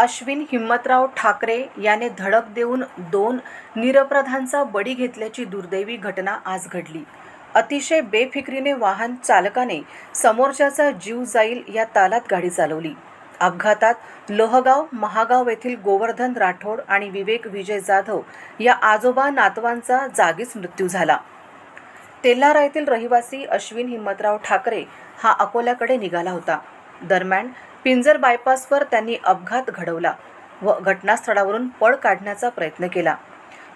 अश्विन हिम्मतराव ठाकरे याने धडक देऊन दोन निरपराधांचा बळी घेतल्याची दुर्दैवी घटना आज घडली. अतिशय बेफिक्रीने वाहन चालकाने समोरच्याचा जीव जाईल या तालात गाडी चालवली. अपघातात लोहगाव महागाव येथील गोवर्धन राठोड आणि विवेक विजय जाधव या आजोबा नातवांचा जागीच मृत्यू झाला. तेल्हारा येथील रहिवासी अश्विन हिम्मतराव ठाकरे हा अकोल्याकडे निघाला होता. दरम्यान पिंजर बायपासवर त्यांनी अपघात घडवला व घटनास्थळावरून पळ काढण्याचा प्रयत्न केला.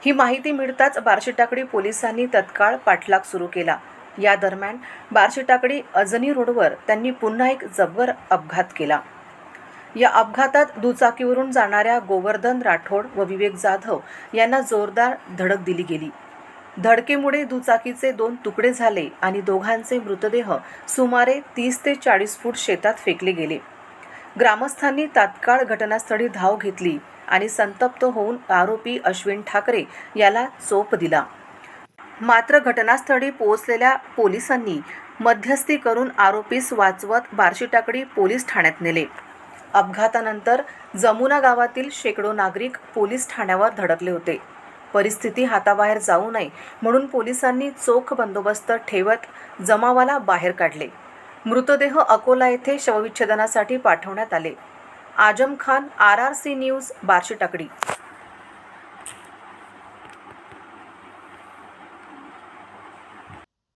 ही माहिती मिळताच बार्शीटाकडी पोलिसांनी तत्काळ पाठलाग सुरू केला. या दरम्यान बार्शीटाकडी अजनी रोडवर त्यांनी पुन्हा एक जबर अपघात केला. या अपघातात दुचाकीवरून जाणाऱ्या गोवर्धन राठोड व विवेक जाधव यांना जोरदार धडक दिली गेली. धडकेमुळे दुचाकीचे दोन तुकडे झाले आणि दोघांचे मृतदेह सुमारे तीस ते चाळीस फूट शेतात फेकले गेले. ग्रामस्थांनी तात्काळ घटनास्थळी धाव घेतली आणि संतप्त होऊन आरोपी अश्विन ठाकरे याला चोप दिला. मात्र घटनास्थळी पोहोचलेल्या पोलिसांनी मध्यस्थी करून आरोपीस वाचवत बार्शीटाकडी पोलीस ठाण्यात नेले. अपघातानंतर जमुना गावातील शेकडो नागरिक पोलीस ठाण्यावर धडकले होते. परिस्थिती हाताबाहेर जाऊ नये म्हणून पोलिसांनी चोख बंदोबस्त ठेवत जमावाला बाहेर काढले. मृतदेह अकोला येथे शवविच्छेदनासाठी पाठवण्यात आले. Azam Khan R R C news Barshi टाकडी